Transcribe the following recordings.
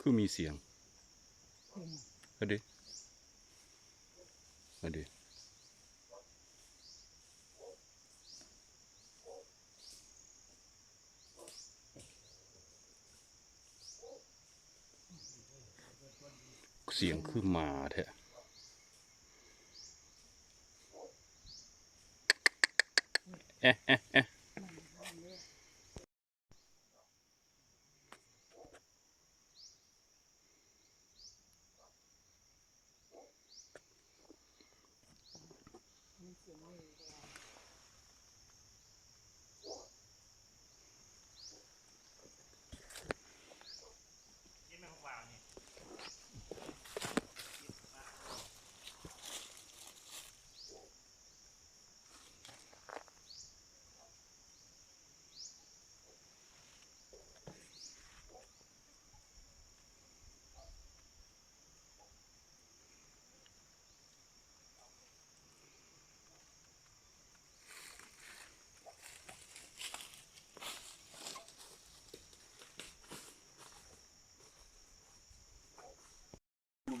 คือมีเสียงอืมเอาดิเอาดิเสียงคือมาแท้เอ๊ะเอ๊ะเอ๊ะ มัน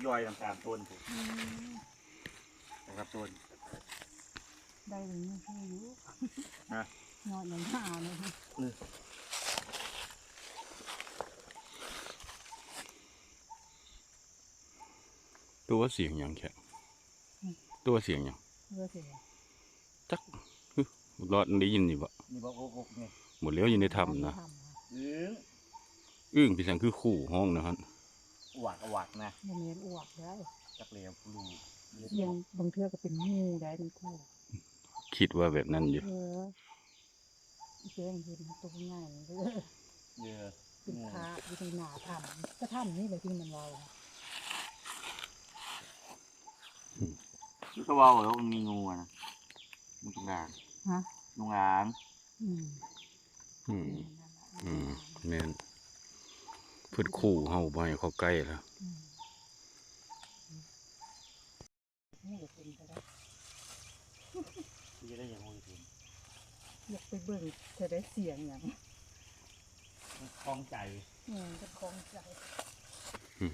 ยงมือแดงลูกย่อยต่างๆต้นผมนะครับต้นได้หรือไม่ใช่รู้นะนอนอย่างหน้าเลยนะตัวเสียงหยังแค่ตัวเสียงหยังเพื่อเสียจักฮึรอดได้ยินอยู่บ่นี่บอกโอ้โหนี่หมดแล้วอยู่ในถ้ำนะทำอะอืออึ้งพี่สังคือคู่ห้องนะฮะ อวักอวักนะบ่แม่นอ้วกได้จักเหลียวลูกเสียงบางเทื่อก็เป็นงูได้เป็นคู่คิดว่าแบบนั้นอยู่เออเสียงเห็นตัวใหญ่เลยเยอะเป็นพระอยู่ในหนาถ้ำก็ถ้ำนี่เลยที่มันเราชื่อเขาว่าแล้วมันมีงูอะนะงูจงอางฮะงูอางอืมอืมอืมแม่น เพิ่นคู่เฮาบ่ให้เข้าใกล้แล้วอืมนี่ก็เป็นไปได้ที่จะได้อย่างงูถึงอยากไปเบิ่งจะได้เสียงอย่างคล้องใจเออจะคล้องใจอืม